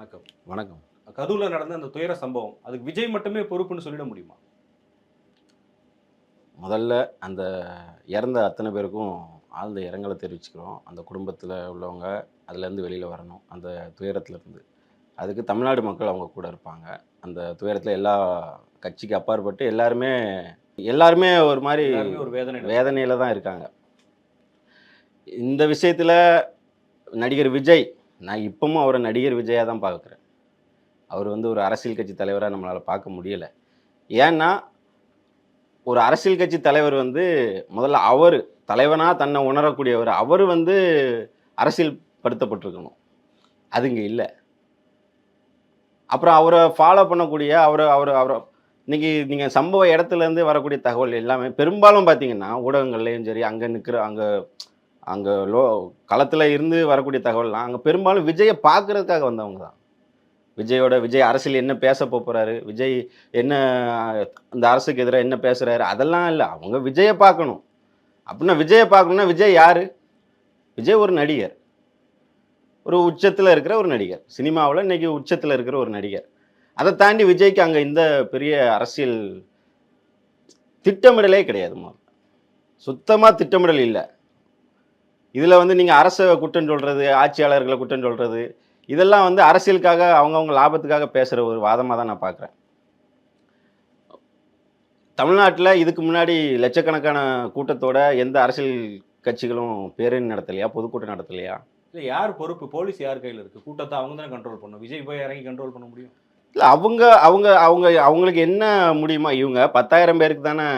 வணக்கம். வணக்கம். கரூர்ல நடந்த அந்த துயர சம்பவம் அதுக்கு விஜய் மட்டுமே பொறுப்புன்னு சொல்லிட முடியுமா? முதல்ல அந்த இறந்த அத்தனை பேருக்கும் ஆழ்ந்த இரங்கலை தெரிவிச்சுக்கிறோம். அந்த குடும்பத்தில் உள்ளவங்க அதுலேருந்து வெளியில் வரணும் அந்த துயரத்துலேருந்து அதுக்கு தமிழ்நாடு மக்கள் அவங்க கூட இருப்பாங்க. அந்த துயரத்தில் எல்லா கட்சிக்கு அப்பாற்பட்டு எல்லாருமே எல்லாருமே ஒரு மாதிரி ஒரு வேதனை வேதனையில் தான் இருக்காங்க. இந்த விஷயத்தில் நடிகர் விஜய் நான் இப்பவும் அவரை நடிகர் விஜயாக தான் பார்க்குறேன். அவர் வந்து ஒரு அரசியல் கட்சி தலைவராக நம்மளால் பார்க்க முடியலை. ஏன்னா ஒரு அரசியல் கட்சி தலைவர் வந்து முதல்ல அவர் தலைவனாக தன்னை உணரக்கூடியவர். அவர் வந்து அரசியல் படுத்தப்பட்டிருக்கணும் அது இங்கே இல்லை. அப்புறம் அவரை ஃபாலோ பண்ணக்கூடிய அவர் அவர் அவரை இன்றைக்கி நீங்கள் சம்பவ இடத்துலேருந்து வரக்கூடிய தகவல் எல்லாமே பெரும்பாலும் பார்த்தீங்கன்னா ஊடகங்கள்லேயும் சரி அங்கே நிற்கிற அங்கே அங்கே லோ களத்தில் இருந்து வரக்கூடிய தகவல்லாம் அங்கே பெரும்பாலும் விஜயை பார்க்குறதுக்காக வந்தவங்க தான். விஜயோட விஜய் அரசியல் என்ன பேச போகிறாரு விஜய் என்ன இந்த அரசுக்கு எதிராக என்ன பேசுகிறாரு அதெல்லாம் இல்லை. அவங்க விஜயை பார்க்கணும். அப்படின்னா விஜயை பார்க்கணுன்னா விஜய் யார்? விஜய் ஒரு நடிகர். ஒரு உச்சத்தில் இருக்கிற ஒரு நடிகர். சினிமாவில் இன்னைக்கு உச்சத்தில் இருக்கிற ஒரு நடிகர். அதை தாண்டி விஜய்க்கு அங்கே இந்த பெரிய அரசியல் திட்டமிடலே கிடையாது முதல்ல. சுத்தமாக திட்டமிடல் இல்லை. இதில் வந்து நீங்கள் அரசை குற்றம் சொல்கிறது ஆட்சியாளர்களை குற்றம் சொல்கிறது இதெல்லாம் வந்து அரசியலுக்காக அவங்கவுங்க லாபத்துக்காக பேசுகிற ஒரு வாதமாக தான் நான் பார்க்குறேன். தமிழ்நாட்டில் இதுக்கு முன்னாடி லட்சக்கணக்கான கூட்டத்தோட எந்த அரசியல் கட்சிகளும் பேரணி நடத்தலையா பொதுக்கூட்டம் நடத்தலையா? இல்ல யார் பொறுப்பு? போலீஸ் யார் கையில இருக்கு கூட்டத்தை அவங்க தானே கண்ட்ரோல் பண்ணும் விஜய் போய் இறங்கி கண்ட்ரோல் பண்ண முடியும்? இல்லை அவங்க அவங்க அவங்க அவங்களுக்கு என்ன முடியுமா இவங்க பத்தாயிரம் பேருக்கு தானே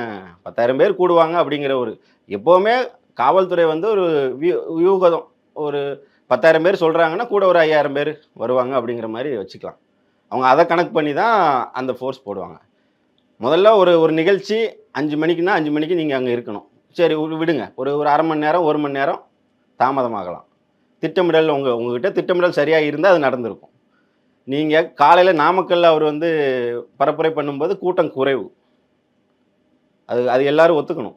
பத்தாயிரம் பேர் கூடுவாங்க அப்படிங்கிற ஒரு எப்போவுமே காவல்துறை வந்து ஒரு வியூ- ஒரு பத்தாயிரம் பேர் சொல்கிறாங்கன்னா கூட ஒரு ஐயாயிரம் பேர் வருவாங்க அப்படிங்கிற மாதிரி வச்சுக்கலாம். அவங்க அதை கணக்கு பண்ணி தான் அந்த ஃபோர்ஸ் போடுவாங்க. முதல்ல ஒரு ஒரு நிகழ்ச்சி அஞ்சு மணிக்குன்னா அஞ்சு மணிக்கு நீங்கள் அங்கே இருக்கணும். சரி விடுங்க. ஒரு ஒரு அரை மணி நேரம் ஒரு மணி நேரம் தாமதமாகலாம். திட்டமிடல் உங்கள் உங்ககிட்ட திட்டமிடல் சரியாக இருந்தால் அது நடந்திருக்கும். நீங்கள் காலையில் நாமக்கல்ல அவர் வந்து பரப்புரை பண்ணும்போது கூட்டம் குறைவு. அது அது எல்லாரும் ஒத்துக்கணும்.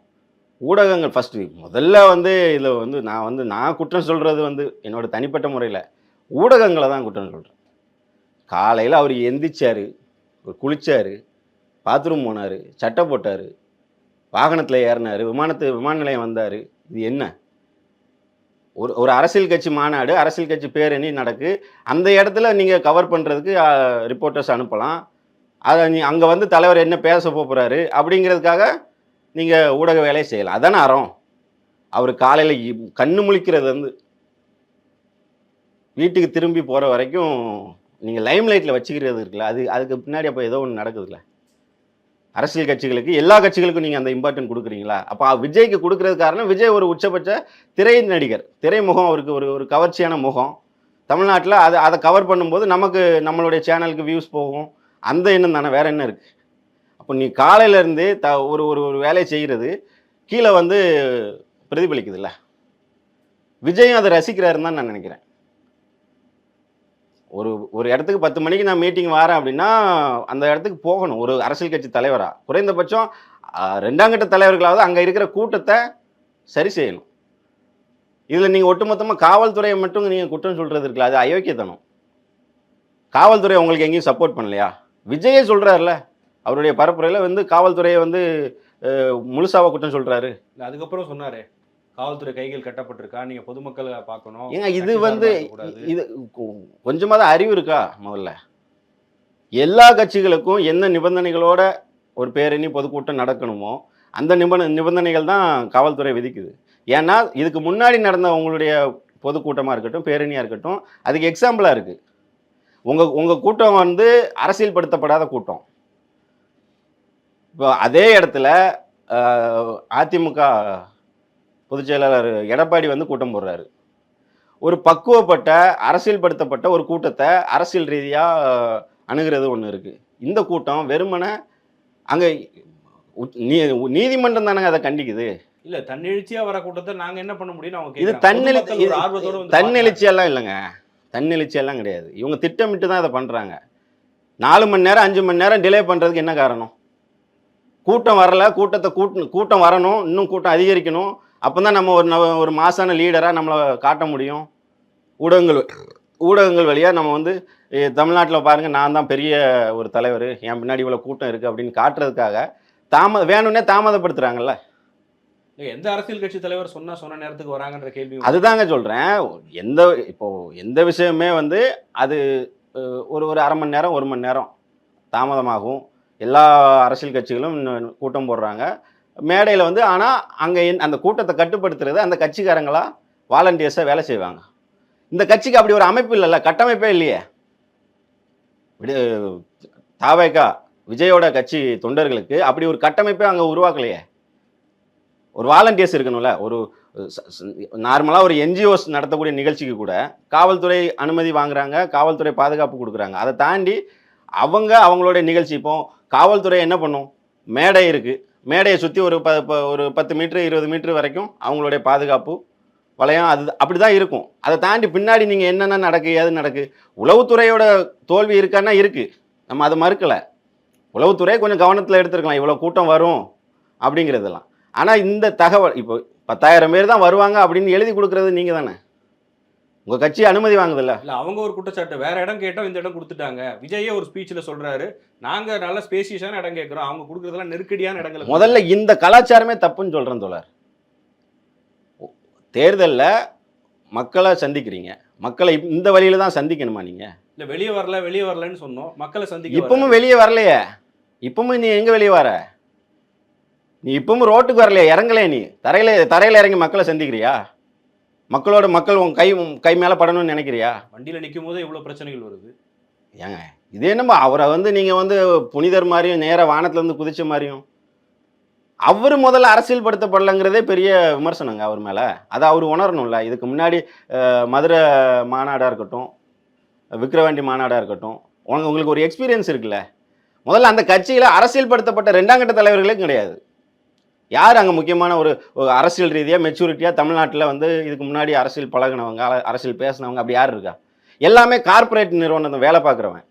ஊடகங்கள் ஃபஸ்ட்டு முதல்ல வந்து இதில் வந்து நான் வந்து நான் குற்றம் சொல்கிறது வந்து என்னோடய தனிப்பட்ட முறையில் ஊடகங்களை தான் குற்றம் சொல்கிறேன் காலையில் அவர் எந்திரிச்சார் ஒரு குளித்தார் பாத்ரூம் போனார் சட்டை போட்டார் வாகனத்தில் ஏறினார் விமானத்து விமான நிலையம் வந்தார். இது என்ன? ஒரு ஒரு அரசியல் கட்சி மாநாடு அரசியல் கட்சி பேரணி நடக்கு? அந்த இடத்துல நீங்கள் கவர் பண்ணுறதுக்கு ரிப்போர்ட்டர்ஸ் அனுப்பலாம். அதை நீ அங்கே வந்து தலைவர் என்ன பேச போகிறாரு அப்படிங்கிறதுக்காக நீங்கள் ஊடக வேலையை செய்யலாம். அதான அறம். அவர் காலையில் கண்ணு முழிக்கிறது வந்து வீட்டுக்கு திரும்பி போகிற வரைக்கும் நீங்கள் லைம் லைட்டில் வச்சுக்கிறது இருக்குல்ல அது அதுக்கு பின்னாடி அப்போ ஏதோ ஒன்று நடக்குதுல்ல. அரசியல் கட்சிகளுக்கு எல்லா கட்சிகளுக்கும் நீங்கள் அந்த இம்பார்ட்டன்ட் கொடுக்குறீங்களா? அப்போ விஜய்க்கு கொடுக்கறது காரணம் விஜய் ஒரு உச்சபட்ச திரை நடிகர். திரைமுகம் அவருக்கு ஒரு ஒரு கவர்ச்சியான முகம். தமிழ்நாட்டில் அதை அதை கவர் பண்ணும்போது நமக்கு நம்மளுடைய சேனலுக்கு வியூஸ் போகும். அந்த எண்ணம் தானே வேறு என்ன இருக்குது அப்போ நீ காலையிலேருந்து த ஒரு ஒரு ஒரு வேலையை செய்கிறது கீழே வந்து பிரதிபலிக்குதுல்ல? விஜயும் அதை ரசிக்கிறாருன்னு தான் நான் நினைக்கிறேன். ஒரு ஒரு இடத்துக்கு பத்து மணிக்கு நான் மீட்டிங் வரேன் அப்படின்னா அந்த இடத்துக்கு போகணும். ஒரு அரசியல் கட்சி தலைவராக குறைந்தபட்சம் ரெண்டாம் கட்ட தலைவர்களாவது அங்கே இருக்கிற கூட்டத்தை சரி செய்யணும். இதில் நீங்கள் ஒட்டுமொத்தமாக காவல்துறையை மட்டும் நீங்கள் குற்றம் சொல்கிறது இருக்குல்ல அது அயோக்கியத்தனம். காவல்துறை உங்களுக்கு எங்கேயும் சப்போர்ட் பண்ணலையா? விஜயே சொல்கிறாருல அவருடைய பரப்புரையில் வந்து காவல்துறையை வந்து முழுசாவாக குற்றம் சொல்கிறாரு இல்ல அதுக்கப்புறம் சொன்னாரே. காவல்துறை கைகள் கட்டப்பட்டிருக்கா? நீங்க பொதுமக்களை பார்க்கணும். ஏங்க இது வந்து. இது கொஞ்சமாக தான் அறிவு இருக்கா முதல்ல? எல்லா கட்சிகளுக்கும் என்ன நிபந்தனைகளோட ஒரு பேரணி பொதுக்கூட்டம் நடக்கணுமோ அந்த நிபந்த நிபந்தனைகள் தான் காவல்துறை விதிக்குது. ஏன்னா இதுக்கு முன்னாடி நடந்த உங்களுடைய பொதுக்கூட்டமாக இருக்கட்டும் பேரணியாக இருக்கட்டும் அதுக்கு எக்ஸாம்பிளாக இருக்குது உங்கள் உங்கள் கூட்டம் வந்து அரசியல் படுத்தப்படாத கூட்டம். இப்போ அதே இடத்துல அதிமுக பொதுச் செயலாளர் எடப்பாடி வந்து கூட்டம் போடுறாரு. ஒரு பக்குவப்பட்ட அரசியல்படுத்தப்பட்ட ஒரு கூட்டத்தை அரசியல் ரீதியாக அணுகிறது ஒன்று இருக்குது இந்த கூட்டம் வெறுமனே அங்கே நீ நீதிமன்றம் தானங்க அதை கண்டிக்குது. இல்ல தன்னெழுச்சியா வர கூட்டத்தை நாங்க என்ன பண்ண முடியும் அவங்க இது கேக்குறாங்க. தன்னெழு பொதுமக்கள் ஒரு இது- ஆர்வத்தோட வந்து தன்னெழுச்சியெல்லாம் இல்லைங்க. தன்னெழுச்சியெல்லாம் கிடையாது. இவங்க திட்டமிட்டு தான் இதை பண்ணுறாங்க நாலு மணி நேரம் அஞ்சு மணி நேரம் டிலே பண்ணுறதுக்கு என்ன காரணம்? கூட்டம் வரல கூட்டத்தை கூட்ட கூட்டம் வரணும் இன்னும் கூட்டம் அதிகரிக்கணும். அப்போ தான் நம்ம ஒரு ஒரு மாசான லீடராக நம்மளை காட்ட முடியும். ஊடகங்கள் ஊடகங்கள் வழியாக நம்ம வந்து தமிழ்நாட்டில் பாருங்கள் நான் தான் பெரிய ஒரு தலைவர். என் பின்னாடி இவ்வளோ கூட்டம் இருக்குது அப்படின்னு காட்டுறதுக்காக தாமத வேணும்னே தாமதப்படுத்துகிறாங்கல்ல எந்த அரசியல் கட்சி தலைவர் சொன்னா சொன்ன நேரத்துக்கு வராங்கன்ற கேள்வி அதுதாங்க சொல்கிறேன் எந்த இப்போ எந்த விஷயமே வந்து அது ஒரு ஒரு அரை மணி நேரம் ஒரு மணி நேரம் தாமதமாகும். எல்லா அரசியல் கட்சிகளும் இன்னும் கூட்டம் போடுறாங்க. மேடையில் வந்து ஆனால் அங்கே அந்த கூட்டத்தை கட்டுப்படுத்துறது அந்த கட்சிக்காரங்களா வாலண்டியர்ஸாக வேலை செய்வாங்க. இந்த கட்சிக்கு அப்படி ஒரு அமைப்பு இல்லைல்ல கட்டமைப்பே இல்லையே. விடு தாவேக்கா விஜயோட கட்சி தொண்டர்களுக்கு அப்படி ஒரு கட்டமைப்பே அங்கே உருவாக்கலையே. ஒரு வாலண்டியர்ஸ் இருக்கணும்ல ஒரு நார்மலாக ஒரு என்ஜிஓஸ் நடத்தக்கூடிய நிகழ்ச்சிக்கு கூட காவல்துறை அனுமதி வாங்குறாங்க காவல்துறை பாதுகாப்பு கொடுக்குறாங்க. அதை தாண்டி அவங்க அவங்களுடைய நிகழ்ச்சி இப்போ காவல்துறை என்ன பண்ணும்? மேடை இருக்குது மேடையை சுற்றி ஒரு ப ப- ஒரு பத்து மீட்ரு இருபது மீட்ரு வரைக்கும் அவங்களுடைய பாதுகாப்பு வளையம் அது அப்படி தான் இருக்கும். அதை தாண்டி பின்னாடி நீங்கள் என்னென்ன நடக்கு ஏது நடக்கு? உளவுத்துறையோட தோல்வி இருக்கான்னா இருக்குது நம்ம அதை மறுக்கலை. உளவுத்துறை கொஞ்சம் கவனத்தில் எடுத்துருக்கலாம். இவ்வளோ கூட்டம் வரும் அப்படிங்கிறதெல்லாம். ஆனால் இந்த தகவல் இப்போ பத்தாயிரம் பேர் தான் வருவாங்க அப்படின்னு எழுதி கொடுக்குறது நீங்கள் தானே உங்கள் கட்சி அனுமதி வாங்குதில்ல? இல்ல அவங்க ஒரு குற்றச்சாட்டு. வேற இடம் கேட்டோம் இந்த இடம் கொடுத்துட்டாங்க. விஜயே ஒரு ஸ்பீச்ல சொல்றாரு. நாங்க நல்ல ஸ்பேசியஸான இடம் கேட்கறோம் அவங்க கொடுக்கறதெல்லாம் நெருக்கடியான இடங்கள் முதல்ல இந்த கலாச்சாரமே தப்புன்னு சொல்கிறேன் தோழர். தேர்தலில் மக்களை சந்திக்கிறீங்க. மக்களை இந்த வழியில தான் சந்திக்கணுமா நீங்கள் இல்ல வெளியே வரல வெளியே வரலன்னு சொன்னோம். மக்களை சந்திக்க இப்பவும் வெளியே வரலையே. இப்பவும் நீ எங்கே வெளியே வர? நீ இப்பவும் ரோட்டுக்கு வரலையே. இறங்கலையே நீ. தரையில தரையில் இறங்கி மக்களை சந்திக்கிறியா? மக்களோட மக்கள் உன் கை கை மேலே படணும்னு நினைக்கிறியா? வண்டியில நிக்கும் போதே இவ்வளவு பிரச்சனைகள் வருது. ஏங்க இது என்னம்மா? அவரை வந்து நீங்கள் வந்து புனிதர் மாதிரியும் நேராக வானத்துலேருந்து குதிச்ச மாதிரியும். அவர் முதல்ல அரசியல் படுத்தப்படலைங்கிறதே பெரிய விமர்சனங்க அவர் மேலே. அதை அவர் உணரணும்ல. இதுக்கு முன்னாடி மதுரை மாநாடாக இருக்கட்டும் விக்கிரவாண்டி மாநாடாக இருக்கட்டும் உங்க உங்களுக்கு ஒரு எக்ஸ்பீரியன்ஸ் இருக்குல்ல. முதல்ல அந்த கட்சியில் அரசியல் படுத்தப்பட்ட ரெண்டாம் கட்ட தலைவர்களே கிடையாது. யார் அங்கே முக்கியமான ஒரு அரசியல் ரீதியாக மெச்சூரிட்டியாக தமிழ்நாட்டில் வந்து இதுக்கு முன்னாடி அரசியல் பழகுனவங்க அரசியல் பேசினவங்க அப்படி யார் இருக்கா? எல்லாமே கார்ப்பரேட் நிறுவனத்தை வேலை பார்க்குறவன்.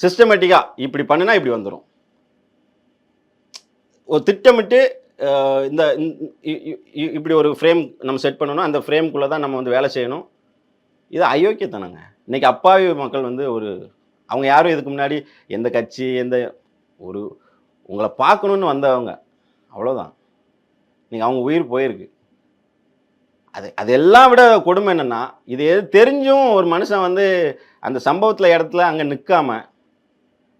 சிஸ்டமேட்டிக்காக இப்படி பண்ணினா இப்படி வந்துடும் ஒரு திட்டமிட்டு இந்த இ- இப்படி ஒரு ஃப்ரேம் நம்ம செட் பண்ணணும் அந்த ஃப்ரேம்குள்ளே தான் நம்ம வந்து வேலை செய்யணும். இது அயோக்கியத்தனங்க. இன்றைக்கி அப்பாவி மக்கள் வந்து ஒரு அவங்க யாரும் இதுக்கு முன்னாடி எந்த கட்சி எந்த ஒரு உங்களை பார்க்கணுன்னு வந்தவங்க. அவ்வளோதான் நீங்கள் அவங்க உயிர் போயிருக்கு. அது அதெல்லாம் விட கொடுமை என்னென்னா இது எது தெரிஞ்சும் ஒரு மனுஷன் வந்து அந்த சம்பவத்தில் இடத்துல அங்கே நிற்காம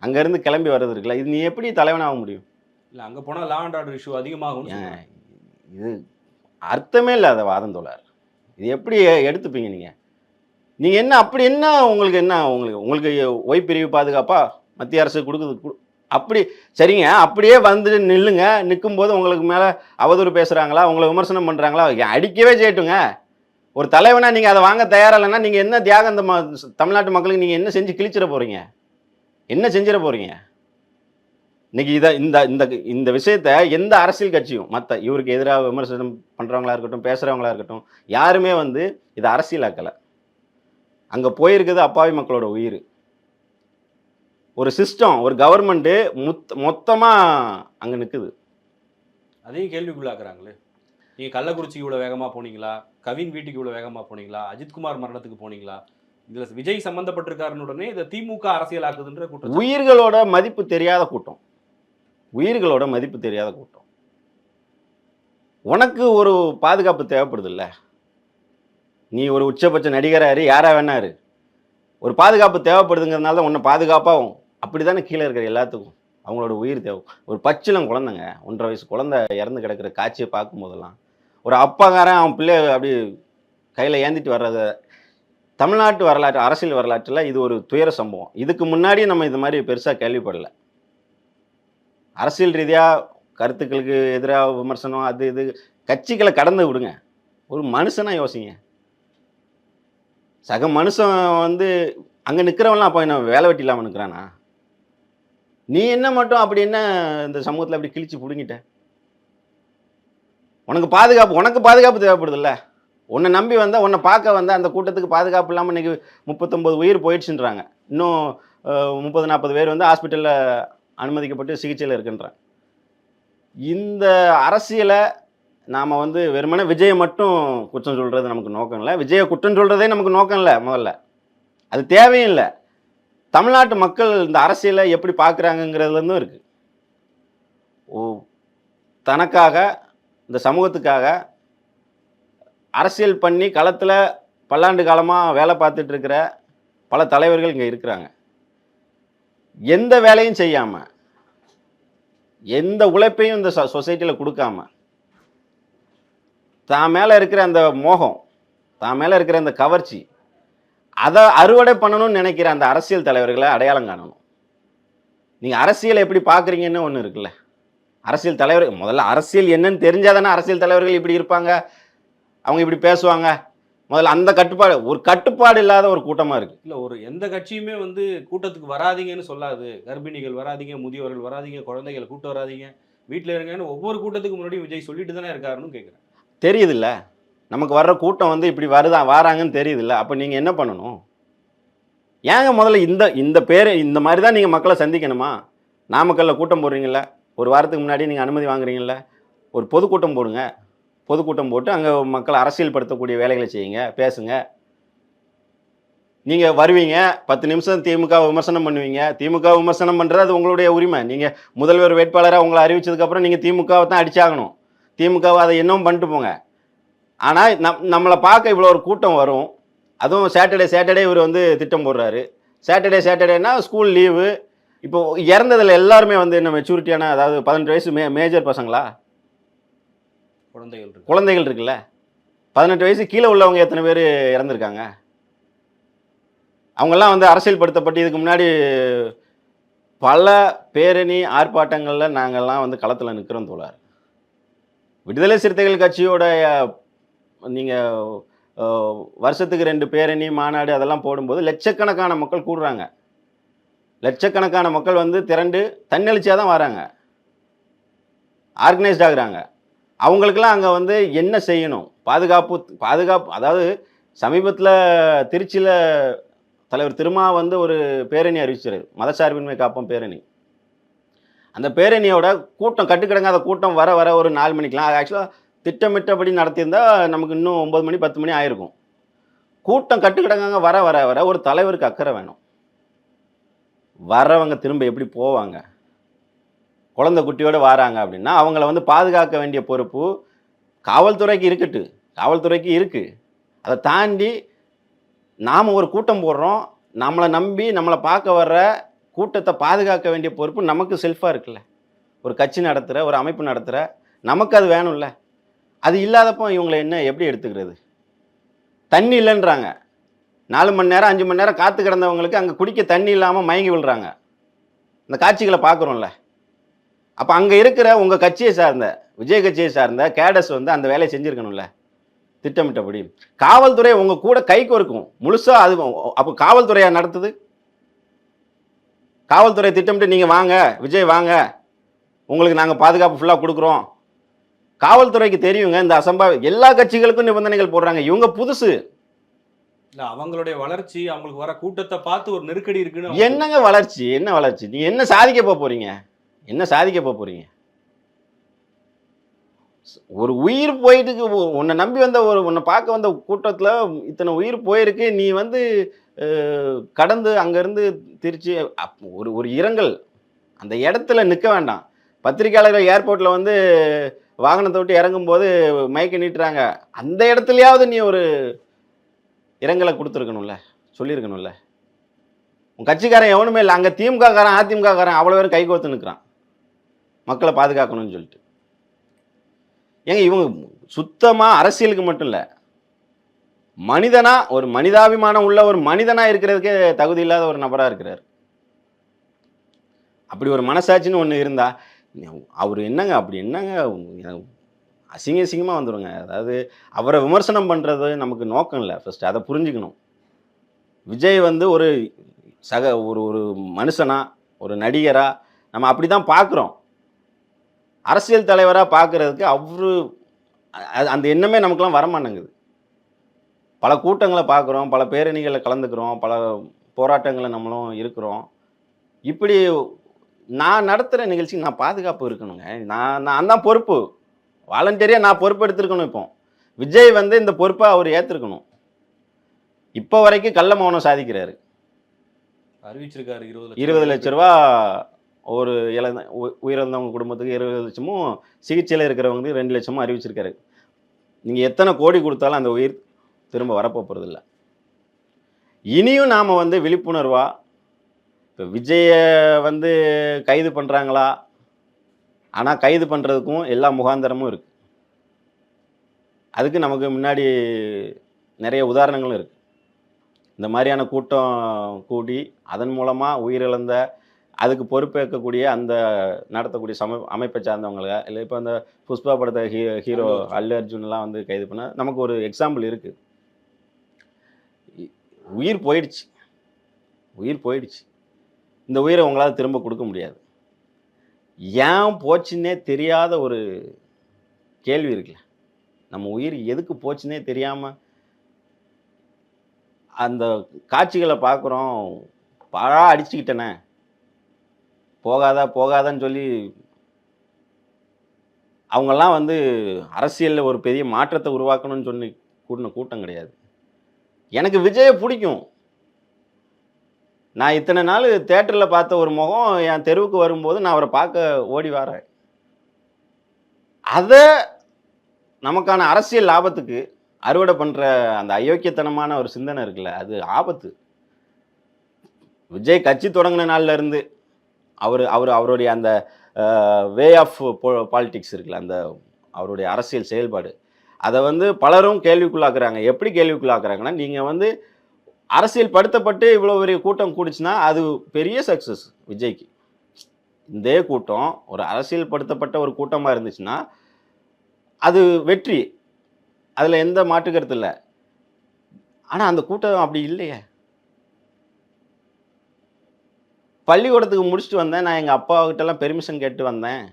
அங்கேருந்து கிளம்பி வர்றது இருக்குல்ல இது நீ எப்படி தலைவனாக முடியும்? இல்ல அங்க போனா லா அண்ட் ஆர்டர் இஷ்யூ அதிகமாகும்னு சொல்றாங்க. இது அர்த்தமே இல்லாத வாதம் தோழர். இது எப்படி எடுத்துப்பீங்க நீங்கள் நீங்கள் என்ன அப்படி என்ன உங்களுக்கு என்ன உங்களுக்கு உங்களுக்கு ஒய் பிரிவு பாதுகாப்பா? மத்திய அரசு கொடுக்குது அப்படி சரிங்க அப்படியே வந்து நில்லுங்க நிற்கும்போது உங்களுக்கு மேலே அவதூறு பேசுகிறாங்களா உங்களை விமர்சனம் பண்ணுறாங்களா அடிக்கவே செய்யட்டுங்க. ஒரு தலைவனா நீங்கள் அதை வாங்க தயாரா இல்லைன்னா நீங்கள் என்ன தியாகம் இந்த ம- தமிழ்நாட்டு மக்களுக்கு நீங்கள் என்ன செஞ்சு கிழிச்சிட போகிறீங்க என்ன செஞ்சிட போகிறீங்க இன்னைக்கு இதை இந்த இந்த இந்த விஷயத்த எந்த அரசியல் கட்சியும் மற்ற இவருக்கு எதிராக விமர்சனம் பண்ணுறவங்களா இருக்கட்டும் பேசுகிறவங்களா இருக்கட்டும் யாருமே வந்து இதை அரசியலாக்கலை. அங்கே போயிருக்குது அப்பாவி மக்களோட உயிர். ஒரு சிஸ்டம் ஒரு கவர்மெண்ட்டு முத் மொத்தமாக அங்கே நிற்குது அதையும் கேள்விக்குள்ளாக்குறாங்களே. நீங்க கள்ளக்குறிச்சிக்கு இவ்வளவு வேகமா போனீங்களா? கவின் வீட்டுக்கு இவ்வளவு வேகமா போனீங்களா? அஜித்குமார் மரணத்துக்கு போனீங்களா? இதுல விஜய் சம்பந்தப்பட்டிருக்காருன்னு உடனே இதை திமுக அரசியலாக்குதுன்ற குற்றம் உயிர்களோட மதிப்பு தெரியாத கூட்டம். உயிர்களோட மதிப்பு தெரியாத கூட்டம். உனக்கு ஒரு பாதுகாப்பு தேவைப்படுதுல்ல. நீ ஒரு உச்சபட்ச நடிகராரு யாரா வேணாரு ஒரு பாதுகாப்பு தேவைப்படுதுங்கிறதுனால தான் உன்னை பாதுகாப்பாகும் அப்படி தானே கீழே இருக்கிற எல்லாத்துக்கும்? அவங்களோட உயிர் தேவை. ஒரு பச்சிலம் குழந்தைங்க ஒன்றரை வயசு குழந்தை இறந்து கிடக்கிற காட்சியை பார்க்கும் போதெல்லாம் ஒரு அப்பாக்காரன் அவன் பிள்ளைய அப்படி கையில் ஏந்திட்டு வர்றத தமிழ்நாட்டு வரலாற்று அரசியல் வரலாற்றில் இது ஒரு துயர சம்பவம். இதுக்கு முன்னாடி நம்ம இது மாதிரி பெருசாக கேள்விப்படல. அரசியல் ரீதியாக கருத்துக்களுக்கு எதிராக விமர்சனம் அது இது கட்சிகளை கடந்து விடுங்க. ஒரு மனுஷனா யோசிங்க. சக மனுஷன் வந்து அங்கே நிற்கிறவன்லாம் அப்போ என்ன வேலை வெட்டி இல்லாமல் நிற்கிறானா நீ என்ன மட்டும் அப்படி என்ன இந்த சமூகத்தில் அப்படி கிழிச்சு பிடுங்கிட்ட? உனக்கு பாதுகாப்பு உனக்கு பாதுகாப்பு தேவைப்படுதுல்ல? உன்னை நம்பி வந்தால் உன்னை பார்க்க வந்தால் அந்த கூட்டத்துக்கு பாதுகாப்பு இல்லாமல் இன்னைக்கு முப்பத்தொம்பது உயிர் போயிடுச்சுன்றாங்க. இன்னும் முப்பது நாற்பது பேர் வந்து ஹாஸ்பிட்டலில் அனுமதிக்கப்பட்டு சிகிச்சையில் இருக்குன்றாங்க. இந்த அரசியலை நாம் வந்து வெறுமனே விஜயை மட்டும் குற்றம் சொல்கிறது நமக்கு நோக்கம் இல்லை. விஜயை குற்றம் சொல்கிறதே நமக்கு நோக்கம் இல்லை முதல்ல. அது தேவையும் இல்லை. தமிழ்நாட்டு மக்கள் இந்த அரசியலை எப்படி பார்க்குறாங்கங்கிறதுலேருந்தும் இருக்குது ஓ தனக்காக இந்த சமூகத்துக்காக அரசியல் பண்ணி களத்தில் பல்லாண்டு காலமாக வேலை பார்த்துட்டு இருக்கிற பல தலைவர்கள் இங்கே இருக்கிறாங்க. எந்த வேலையும் செய்யாமல் எந்த உழைப்பையும் இந்த சொசைட்டியில் கொடுக்காம தான் மேலே இருக்கிற அந்த மோகம் தான் மேலே இருக்கிற அந்த கவர்ச்சி அதை அறுவடை பண்ணணும்னு நினைக்கிற அந்த அரசியல் தலைவர்களை அடையாளம் காணணும். நீங்கள் அரசியலை எப்படி பார்க்குறீங்கன்னு ஒன்று இருக்குல்ல. அரசியல் தலைவர் முதல்ல அரசியல் என்னன்னு தெரிஞ்சாதானே அரசியல் தலைவர்கள் இப்படி இருப்பாங்க. அவங்க இப்படி பேசுவாங்க. முதல்ல அந்த கட்டுப்பாடு ஒரு கட்டுப்பாடு இல்லாத ஒரு கூட்டமாக இருக்குது இல்ல ஒரு எந்த கட்சியுமே வந்து கூட்டத்துக்கு வராதீங்கன்னு சொல்லாது. கர்ப்பிணிகள் வராதீங்க முதியவர்கள் வராதீங்க குழந்தைகளை கூட்டு வராதீங்க. வீட்டில் இருங்கன்னு ஒவ்வொரு கூட்டத்துக்கு முன்னாடி விஜய் சொல்லிட்டு தானே இருக்காருன்னு கேட்குறேன் தெரியுதுல்ல. நமக்கு வர்ற கூட்டம் வந்து இப்படி வருதா வராங்கன்னு தெரியுதுல்ல. அப்போ நீங்கள் என்ன பண்ணணும்? ஏங்க முதல்ல இந்த இந்த பேர் இந்த மாதிரி தான் நீங்கள் மக்களை சந்திக்கணுமா? நாமக்கல்ல கூட்டம் போடுறீங்கள ஒரு வாரத்துக்கு முன்னாடி நீங்கள் அனுமதி வாங்குறீங்கள ஒரு பொதுக்கூட்டம் போடுங்க. பொதுக்கூட்டம் போட்டு அங்கே மக்களை அரசியல்படுத்தக்கூடிய வேலைகளை செய்யுங்க பேசுங்க. நீங்கள் வருவீங்க பத்து நிமிஷம் திமுக விமர்சனம் பண்ணுவீங்க. திமுக விமர்சனம் பண்ணுறது அது உங்களுடைய உரிமை. நீங்கள் முதல்வர் வேட்பாளராக உங்களை அறிவிச்சதுக்கப்புறம் நீங்கள் திமுகவை தான் அடிச்சாகணும். திமுகவை அதை என்னவும் பண்ணிட்டு போங்க. ஆனால் நம் நம்மளை பார்க்க இவ்வளோ ஒரு கூட்டம் வரும். அதுவும் சாட்டர்டே சாட்டர்டே இவர் வந்து திட்டம் போடுறாரு. சாட்டர்டே சாட்டர்டேனா ஸ்கூல் லீவு இப்போ இறந்ததில் எல்லாருமே வந்து என்ன மெச்சூரிட்டியான அதாவது பதினெட்டு வயசு மே மேஜர் பசங்களா? குழந்தைகள் குழந்தைகள் இருக்குல்ல? பதினெட்டு வயசு கீழே உள்ளவங்க எத்தனை பேர் இறந்துருக்காங்க? அவங்கெல்லாம் வந்து அரசியல் படுத்தப்பட்டு இதுக்கு முன்னாடி பல பேரணி ஆர்ப்பாட்டங்களில் நாங்கள்லாம் வந்து களத்தில் நிற்கிறோம் தோழர். விடுதலை சிறுத்தைகள் கட்சியோட நீங்கள் வருஷத்துக்கு ரெண்டு பேரணி மாநாடு அதெல்லாம் போடும்போது லட்சக்கணக்கான மக்கள் கூடுறாங்க. லட்சக்கணக்கான மக்கள் வந்து திரண்டு தன்னெழுச்சியாக தான் வராங்க. ஆர்கனைஸ்ட் ஆகுறாங்க. அவங்களுக்கெல்லாம் அங்கே வந்து என்ன செய்யணும்? பாதுகாப்பு பாதுகாப்பு அதாவது சமீபத்தில் திருச்சியில் தலைவர் திருமா வந்து ஒரு பேரணி அறிவிச்சார். மதசார்பின்மை காப்போம் பேரணி. அந்த பேரணியோட கூட்டம் கட்டுக்கிடங்காத கூட்டம் வர வர ஒரு நாலு மணிக்கெலாம் ஆக்சுவலாக திட்டமிட்டபடி நடத்தியிருந்தால் நமக்கு இன்னும் ஒம்பது மணி பத்து மணி ஆயிருக்கும். கூட்டம் கட்டுக்கிடங்காங்க வர வர வர ஒரு தலைவருக்கு அக்கறை வேணும். வர்றவங்க திரும்ப எப்படி போவாங்க? குழந்தை குட்டியோடு வராங்க அப்படின்னா அவங்கள வந்து பாதுகாக்க வேண்டிய பொறுப்பு காவல்துறைக்கு இருக்கட்டு. காவல்துறைக்கு இருக்குது அதை தாண்டி நாம் ஒரு கூட்டம் போடுறோம். நம்மளை நம்பி நம்மளை பார்க்க வர்ற கூட்டத்தை பாதுகாக்க வேண்டிய பொறுப்பு நமக்கு செல்ஃபாக இருக்குல்ல. ஒரு கட்சி நடத்துகிற ஒரு அமைப்பு நடத்துகிற நமக்கு அது வேணும்ல. அது இல்லாதப்போ இவங்களை என்ன எப்படி எடுத்துக்கிறது? தண்ணி இல்லைன்றாங்க. நாலு மணி நேரம் அஞ்சு மணி நேரம் காற்று கிடந்தவங்களுக்கு அங்கே குடிக்க தண்ணி இல்லாமல் மயங்கி விழுறாங்க. இந்த காட்சிகளை பார்க்குறோம்ல. அப்போ அங்கே இருக்கிற உங்கள் கட்சியை சார்ந்த விஜய் கட்சியை சார்ந்த கேடஸ் வந்து அந்த வேலையை செஞ்சுருக்கணும்ல. திட்டமிட்டபடி. காவல்துறை உங்கள் கூட கைக்கு இருக்கும் முழுசாக அது அப்போ காவல்துறையாக நடத்துது? காவல்துறை திட்டமிட்டு நீங்கள் வாங்க விஜய் வாங்க. உங்களுக்கு நாங்கள் பாதுகாப்பு ஃபுல்லாக கொடுக்குறோம். காவல்துறைக்கு தெரியுங்க இந்த அசம்பாவி எல்லா கட்சிகளுக்கும் நிபந்தனைகள் போடுறாங்க. இவங்க புதுசு. இல்ல அவங்களுடைய வளர்ச்சி அவங்களுக்கு வர கூட்டத்தை பார்த்து ஒரு நெருக்கடி இருக்குன்னு என்னங்க வளர்ச்சி? என்ன வளர்ச்சி? நீ என்ன சாதிக்க போக போறீங்க? என்ன சாதிக்க போக போறீங்க? ஒரு உயிர் போயிட்டு உன்னை நம்பி வந்த ஒரு உன்னை பார்க்க வந்த கூட்டத்தில் இத்தனை உயிர் போயிருக்கு. நீ வந்து கடந்து அங்கேருந்து திருச்சி ஒரு ஒரு இரங்கல். அந்த இடத்துல நிற்க வேண்டாம். பத்திரிக்கையாளர்கள் ஏர்போர்ட்டில் வந்து வாகனத்தை விட்டு இறங்கும்போது மயக்க நீட்டுறாங்க. அந்த இடத்துலையாவது நீ ஒரு இரங்கலை கொடுத்துருக்கணும்ல சொல்லியிருக்கணும்ல? உன் கட்சிக்காரன் எவனுமே இல்லை. அங்கே திமுகக்காரன் அதிமுககாரன் அவ்வளோ பேரும் கைகோத்து நிற்கிறான் மக்களை பாதுகாக்கணும்னு சொல்லிட்டு. ஏங்க இவங்க சுத்தமாக அரசியலுக்கு மட்டும் இல்லை. மனிதனாக ஒரு மனிதாபிமானம் உள்ள ஒரு மனிதனாக இருக்கிறதுக்கே தகுதி இல்லாத ஒரு நபராக இருக்கிறார். அப்படி ஒரு மனசாட்சின்னு ஒன்று இருந்தால் அவர் என்னங்க அப்படி என்னங்க? அசிங்க அசிங்கமாக வந்துடுங்க அதாவது அவரை விமர்சனம் பண்ணுறது நமக்கு நோக்கம் இல்லை. ஃபஸ்ட்டு அதை புரிஞ்சுக்கணும். விஜய் வந்து ஒரு சக ஒரு ஒரு மனுஷனா ஒரு நடிகராக நம்ம அப்படி தான் பார்க்குறோம் அரசியல் தலைவராக பார்க்குறதுக்கு அவரு அந்த எண்ணமே நமக்குலாம் வரமாட்டேங்குது. பல கூட்டங்களை பார்க்குறோம் பல பேரணிகளில் கலந்துக்கிறோம் பல போராட்டங்களை நம்மளும் இருக்கிறோம். இப்படி நான் நடத்துகிற நிகழ்ச்சிக்கு நான் பாதுகாப்பு இருக்கணுங்க. நான் நான் தான் பொறுப்பு. வாலண்டியரியாக நான் பொறுப்பு எடுத்திருக்கணும் இப்போ. விஜய் வந்து இந்த பொறுப்பை அவர் ஏற்றிருக்கணும் இப்போ வரைக்கும் கள்ள மௌனம் சாதிக்கிறாரு. அறிவிச்சிருக்காரு இருபது இருபது லட்ச ரூபா ஒரு இழந்த உயிரிழந்தவங்க குடும்பத்துக்கு இருபது லட்சமும் சிகிச்சையில் இருக்கிறவங்களுக்கு ரெண்டு லட்சமும் அறிவிச்சிருக்காரு. நீங்கள் எத்தனை கோடி கொடுத்தாலும் அந்த உயிர் திரும்ப வரப்போகிறதில்ல இனியும் நாம் வந்து விழிப்புணர்வா இப்போ விஜயை வந்து கைது பண்ணுறாங்களா ஆனால் கைது பண்ணுறதுக்கும் எல்லா முகாந்தரமும் இருக்குது அதுக்கு நமக்கு முன்னாடி நிறைய உதாரணங்களும் இருக்குது இந்த மாதிரியான கூட்டம் கூடி அதன் மூலமாக உயிரிழந்த அதுக்கு பொறுப்பேற்கக்கூடிய அந்த நடத்தக்கூடிய சம அமைப்பை சார்ந்தவங்கள இல்லை இப்போ அந்த புஷ்பா படத்தை ஹீ ஹீரோ அல்லு அர்ஜுன்லாம் வந்து கைது பண்ண நமக்கு ஒரு எக்ஸாம்பிள் இருக்குது உயிர் போயிடுச்சு. உயிர் போயிடுச்சு. இந்த உயிரை உங்களால் திரும்ப கொடுக்க முடியாது. ஏன் போச்சுன்னே தெரியாத ஒரு கேள்வி இருக்குல்ல. நம்ம உயிர் எதுக்கு போச்சுன்னே தெரியாமல் அந்த காட்சிகளை பார்க்குறோம். பழா அடிச்சுக்கிட்டேனே. போகாதா போகாதான்னு சொல்லி அவங்கெல்லாம் வந்து அரசியலில் ஒரு பெரிய மாற்றத்தை உருவாக்கணும்னு சொல்லி கூட்டின கூட்டம் கிடையாது. எனக்கு விஜயை பிடிக்கும். நான் இத்தனை நாள் தேட்டரில் பார்த்த ஒரு முகம் என் தெருவுக்கு வரும்போது நான் அவரை பார்க்க ஓடி வரேன். அதை நமக்கான அரசியல் லாபத்துக்கு அறுவடை பண்ணுற அந்த அயோக்கியத்தனமான ஒரு சிந்தனை இருக்குல்ல அது ஆபத்து. விஜய் கட்சி தொடங்கின நாள்லேருந்து அவர் அவர் அவருடைய அந்த வே ஆஃப் பாலிட்டிக்ஸ் இருக்குல்ல அந்த அவருடைய அரசியல் செயல்பாடு. அதை வந்து பலரும் கேள்விக்குள்ளாக்குறாங்க. எப்படி கேள்விக்குள்ளாக்குறாங்கன்னா நீங்கள் வந்து அரசியல் படுத்தப்பட்டு இவ்வளோ பெரிய கூட்டம் கூடிச்சுன்னா அது பெரிய சக்ஸஸ் விஜய்க்கு. இதே கூட்டம் ஒரு அரசியல் படுத்தப்பட்ட ஒரு கூட்டமாக இருந்துச்சுன்னா அது வெற்றி. அதில் எந்த மாட்டுக்கருத்து இல்லை. ஆனால் அந்த கூட்டம் அப்படி இல்லையே. பள்ளிக்கூடத்துக்கு முடிச்சுட்டு வந்தேன். நான் எங்கள் அப்பாக்கிட்டலாம் பெர்மிஷன் கேட்டு வந்தேன்.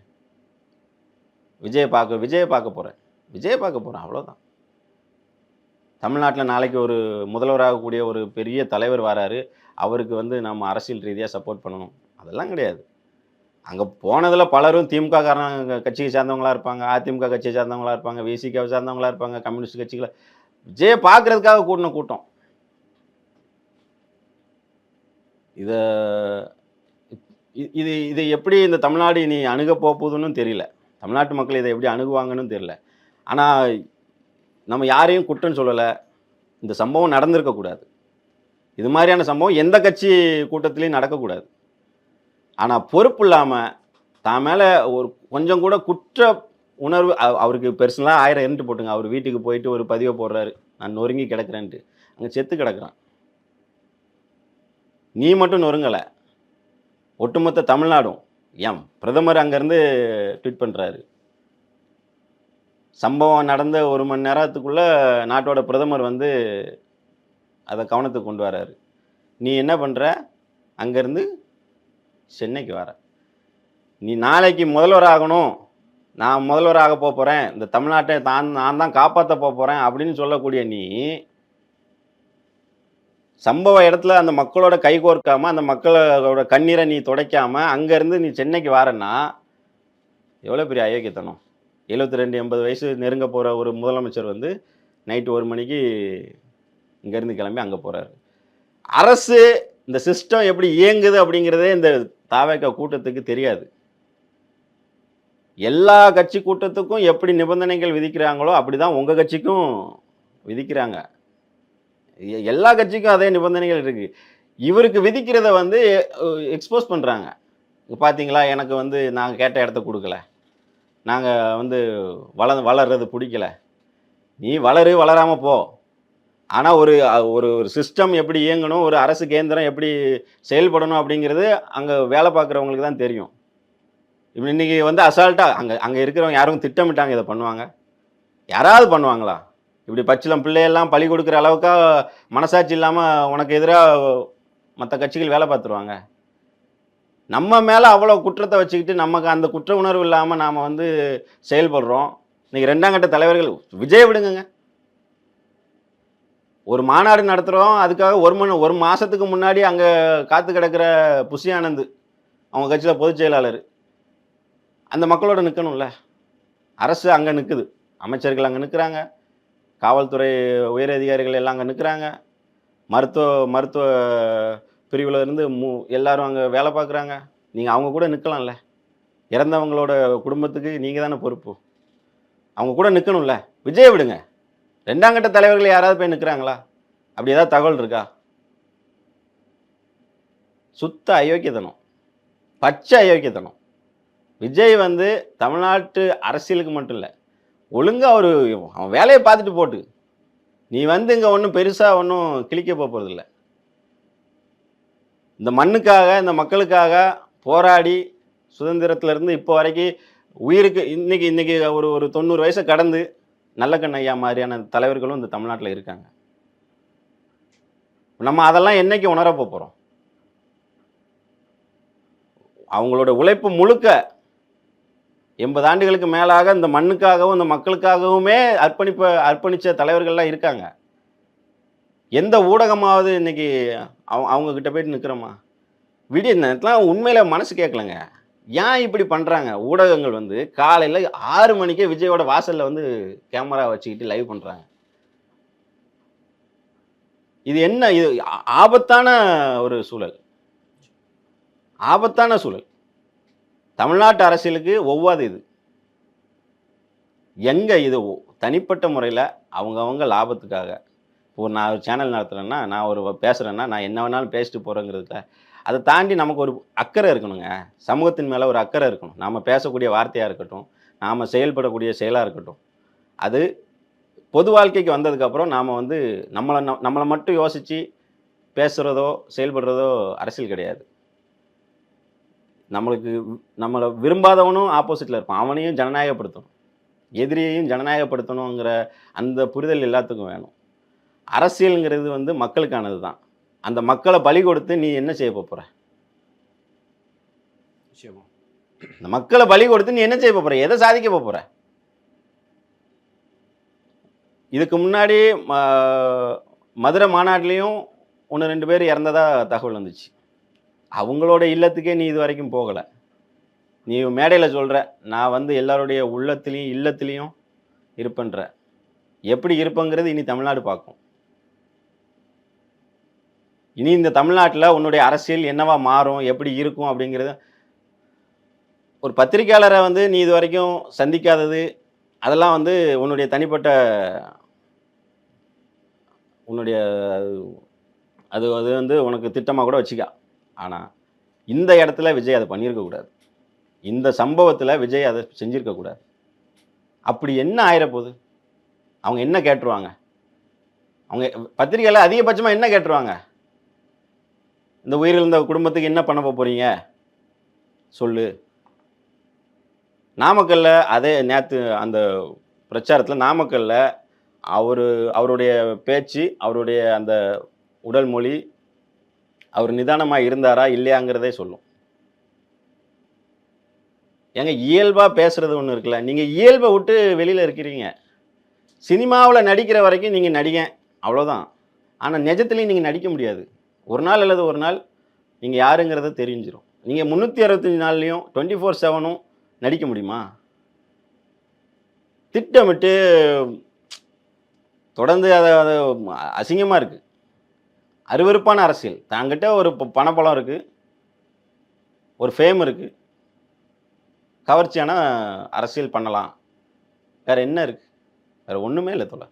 விஜயை பார்க்க விஜயை பார்க்க போகிறேன் விஜயை பார்க்க போகிறேன் அவ்வளோதான் தமிழ்நாட்டில் நாளைக்கு ஒரு முதல்வராகக்கூடிய ஒரு பெரிய தலைவர் வராரு. அவருக்கு வந்து நம்ம அரசியல் ரீதியாக சப்போர்ட் பண்ணணும். அதெல்லாம் கிடையாது. அங்கே போனதில் பலரும் திமுக காரணம் கட்சியை சார்ந்தவங்களா இருப்பாங்க. அதிமுக கட்சியை சார்ந்தவங்களா இருப்பாங்க. விசிகாவை சார்ந்தவங்களா இருப்பாங்க. கம்யூனிஸ்ட் கட்சிகளை விஜயை பார்க்கறதுக்காக கூட்டின கூட்டம். இதை இது இது எப்படி இந்த தமிழ்நாடு இனி அணுக போகுதுன்னு தெரியல. தமிழ்நாட்டு மக்கள் இதை எப்படி அணுகுவாங்கன்னு தெரியல. ஆனால் நம்ம யாரையும் குற்றம்னு சொல்லலை. இந்த சம்பவம் நடந்திருக்கக்கூடாது இது மாதிரியான சம்பவம் எந்த கட்சி கூட்டத்திலையும் நடக்கக்கூடாது ஆனால் பொறுப்பு இல்லாமல் தான் மேலே ஒரு கொஞ்சம் கூட குற்ற உணர்வு அவ- அவருக்கு பெர்சனலாக ஆயிரம் எண்ட்டு போட்டுங்க. அவர் வீட்டுக்கு போயிட்டு ஒரு பதிவை போடுறாரு. நான் நொறுங்கி கிடக்கிறேன்ட்டு. அங்கே செத்து கிடக்குறான். நீ மட்டும் நொறுங்கலை. ஒட்டுமொத்த தமிழ்நாடும் ஏன் பிரதமர் அங்கேருந்து ட்வீட் பண்ணுறாரு சம்பவம் நடந்த ஒரு மணி நேரத்துக்குள்ளே நாட்டோட பிரதமர் வந்து அதை கவனத்துக்கு கொண்டு வராரு. நீ என்ன பண்ணுற அங்கேருந்து சென்னைக்கு வர. நீ நாளைக்கு முதல்வர் ஆகணும். நான் முதல்வர் ஆக போகிறேன் இந்த தமிழ்நாட்டை தான் நான் தான் காப்பாற்ற போகிறேன் அப்படின்னு சொல்லக்கூடிய நீ சம்பவ இடத்துல அந்த மக்களோட கைகோர்க்காம அந்த மக்களோட கண்ணீரை நீ துடைக்காமல் அங்கேருந்து நீ சென்னைக்கு வரேன்னா எவ்வளோ பெரிய அயோக்கியத்தனம்? எழுபத்தி ரெண்டு எண்பது வயசு நெருங்க போகிற ஒரு முதலமைச்சர் வந்து நைட்டு ஒரு மணிக்கு இங்கேருந்து கிளம்பி அங்கே போகிறாரு அரசு இந்த சிஸ்டம் எப்படி இயங்குது அப்படிங்கிறதே இந்த தாவேக்கா கூட்டத்துக்கு தெரியாது. எல்லா கட்சி கூட்டத்துக்கும் எப்படி நிபந்தனைகள் விதிக்கிறாங்களோ அப்படி தான் உங்கள் கட்சிக்கும் விதிக்கிறாங்க. எல்லா கட்சிக்கும் அதே நிபந்தனைகள் இருக்குது இவருக்கு விதிக்கிறத வந்து எக்ஸ்போஸ் பண்ணுறாங்க பார்த்தீங்களா எனக்கு வந்து நாங்கள் கேட்ட இடத்த கொடுக்கல. நாங்கள் வந்து வள வளர்றது பிடிக்கல. நீ வளரு வளராமல் போ. ஆனால் ஒரு ஒரு ஒரு சிஸ்டம் எப்படி இயங்கணும் ஒரு அரசு கேந்திரம் எப்படி செயல்படணும் அப்படிங்கிறது அங்கே வேலை பார்க்குறவங்களுக்கு தான் தெரியும். இப்போ இன்றைக்கி வந்து அசால்ட்டாக அங்கே அங்கே இருக்கிறவங்க யாரும் திட்டமிட்டாங்க இதை பண்ணுவாங்க? யாராவது பண்ணுவாங்களா? இப்படி பச்சிலம் பிள்ளையெல்லாம் பழி கொடுக்குற அளவுக்கா மனசாட்சி இல்லாமல் உனக்கு எதிராக மற்ற கட்சிகள் வேலை பார்த்துருவாங்க. நம்ம மேலே அவ்வளோ குற்றத்தை வச்சுக்கிட்டு நமக்கு அந்த குற்ற உணர்வு இல்லாமல் நாம் வந்து செயல்படுறோம். இன்றைக்கி ரெண்டாம் கட்ட தலைவர்கள் விஜய் விடுங்கங்க. ஒரு மாநாடு நடத்துகிறோம் அதுக்காக ஒரு மணி ஒரு மாதத்துக்கு முன்னாடி அங்கே காத்து கிடக்கிற புஷி ஆனந்த் அவங்க கட்சியில் பொதுச் செயலாளர். அந்த மக்களோட நிற்கணும்ல அரசு அங்கே நிற்குது அமைச்சர்கள் அங்கே நிற்கிறாங்க காவல்துறை உயரதிகாரிகள் எல்லாம் அங்கே நிற்கிறாங்க மருத்துவ மருத்துவ பிரிவில் இருந்து மூ எல்லாரும் அங்கே வேலை பார்க்குறாங்க. நீங்கள் அவங்க கூட நிற்கலாம்ல இறந்தவங்களோட குடும்பத்துக்கு நீங்கள் தானே பொறுப்பு. அவங்க கூட நிற்கணும்ல விஜயை விடுங்க. ரெண்டாம் கட்ட தலைவர்கள் யாராவது போய் நிற்கிறாங்களா அப்படி ஏதாவது தகவல் இருக்கா? சுத்த அயோக்கியத்தனம். பச்சை அயோக்கியத்தனம். விஜய் வந்து தமிழ்நாட்டு அரசியலுக்கு மட்டும் இல்லை. ஒழுங்காக ஒரு அவன் வேலையை பார்த்துட்டு போட்டு. நீ வந்து இங்கே ஒன்றும் பெருசாக ஒன்றும் கிழிக்க போகிறதில்ல இந்த மண்ணுக்காக இந்த மக்களுக்காக போராடி சுதந்திரத்திலேருந்து இப்போ வரைக்கும் உயிருக்கு இன்றைக்கி இன்றைக்கி ஒரு ஒரு தொண்ணூறு வயசை கடந்து நல்ல கண்ணையா மாதிரியான தலைவர்களும் இந்த தமிழ்நாட்டில் இருக்காங்க. நம்ம அதெல்லாம் என்றைக்கு உணர போகிறோம் அவங்களோட உழைப்பு முழுக்க எண்பது ஆண்டுகளுக்கு மேலாக இந்த மண்ணுக்காகவும் இந்த மக்களுக்காகவுமே அர்ப்பணிப்ப அர்ப்பணித்த தலைவர்கள்லாம் இருக்காங்க. எந்த ஊடகமாவது இன்றைக்கி அவங்க அவங்கக்கிட்ட போயிட்டு நிற்கிறோமா விடிய நேரத்தில் உண்மையில் மனசு கேட்கலங்க ஏன் இப்படி பண்ணுறாங்க ஊடகங்கள் வந்து காலையில் ஆறு மணிக்கே விஜயோட வாசலில் வந்து கேமரா வச்சுக்கிட்டு லைவ் பண்ணுறாங்க இது என்ன? இது ஆபத்தான ஒரு சூழல். ஆபத்தான சூழல். தமிழ்நாட்டு அரசியலுக்கு ஒவ்வாது இது. எங்கே இது தனிப்பட்ட முறையில் அவங்கவுங்க லாபத்துக்காக இப்போ நான் ஒரு சேனல் நடத்துகிறேன்னா நான் ஒரு பேசுகிறேன்னா நான் என்ன வேணாலும் பேசிட்டு போகிறேங்கிறதுல அதை தாண்டி நமக்கு ஒரு அக்கறை இருக்கணுங்க. சமூகத்தின் மேலே ஒரு அக்கறை இருக்கணும். நாம் பேசக்கூடிய வார்த்தையாக இருக்கட்டும் நாம் செயல்படக்கூடிய செயலாக இருக்கட்டும். அது பொது வாழ்க்கைக்கு வந்ததுக்கப்புறம் நாம் வந்து நம்மளை ந- நம்மளை மட்டும் யோசித்து பேசுகிறதோ செயல்படுறதோ அரசியல் கிடையாது. நம்மளுக்கு நம்மளை விரும்பாதவனும் ஆப்போசிட்டில் இருப்பான். அவனையும் ஜனநாயகப்படுத்தணும். எதிரியையும் ஜனநாயகப்படுத்தணுங்கிற அந்த புரிதல் எல்லாத்துக்கும் வேணும். அரசியலுங்கிறது வந்து மக்களுக்கானது தான். அந்த மக்களை பலி கொடுத்து நீ என்ன செய்ய போகிற இந்த மக்களை பலி கொடுத்து நீ என்ன செய்ய போகிற எதை சாதிக்க போகிற இதுக்கு முன்னாடி ம- மதுரை மாநாட்டிலையும் ஒன்று ரெண்டு பேர் இறந்ததா தகவல் வந்துச்சு. அவங்களோட இல்லத்துக்கே நீ இது வரைக்கும் போகலை. நீ மேடையில் சொல்கிற நான் வந்து எல்லாருடைய உள்ளத்துலேயும் இல்லத்துலேயும் இருப்பேன்ற. எப்படி இருப்பேங்கிறது இனி தமிழ்நாடு பார்க்கும். இனி இந்த தமிழ்நாட்டில் உன்னுடைய அரசியல் என்னவா மாறும் எப்படி இருக்கும் அப்படிங்கிறது ஒரு பத்திரிக்கையாளரை வந்து நீ இது வரைக்கும் சந்திக்காதது அதெல்லாம் வந்து உன்னுடைய தனிப்பட்ட உன்னுடைய அது அது வந்து உனக்கு திட்டமாக கூட வச்சுக்க. ஆனால் இந்த இடத்துல விஜய் அதை பண்ணியிருக்கக்கூடாது இந்த சம்பவத்தில் விஜய் அதை செஞ்சுருக்கக்கூடாது அப்படி என்ன ஆயிரப்போகுது? அவங்க என்ன கேட்டுருவாங்க? அவங்க பத்திரிக்கையில் அதிகபட்சமாக என்ன கேட்டுருவாங்க? இந்த உயிரிழந்த குடும்பத்துக்கு என்ன பண்ண போகிறீங்க சொல்லு. நாமக்கல்ல அதே நேற்று அந்த பிரச்சாரத்தில் நாமக்கல்ல அவர் அவருடைய பேச்சு அவருடைய அந்த உடல் மொழி அவர் நிதானமாக இருந்தாரா இல்லையாங்கிறதே சொல்லும். ஏங்க இயல்பாக பேசுகிறது ஒன்று இருக்குல்ல? நீங்கள் இயல்பை விட்டு வெளியில் இருக்கிறீங்க. சினிமாவில் நடிக்கிற வரைக்கும் நீங்கள் நடிங்க அவ்வளோதான் ஆனால் நிஜத்துலையும் நீங்கள் நடிக்க முடியாது. ஒரு நாள் அல்லது ஒரு நாள் நீங்கள் யாருங்கிறத தெரிஞ்சிடும் நீங்கள் முந்நூற்றி அறுபத்தஞ்சு நாள்லையும் டுவெண்ட்டி ஃபோர் செவனும் நடிக்க முடியுமா? திட்டமிட்டு தொடர்ந்து அதை அது அசிங்கமாக இருக்குது அருவருப்பான அரசியல். தாங்கிட்ட ஒரு ப- இருக்குது ஒரு ஃபேம் இருக்குது கவர்ச்சியான அரசியல் பண்ணலாம். வேறு என்ன இருக்குது வேறு ஒன்றுமே இல்லை தொலை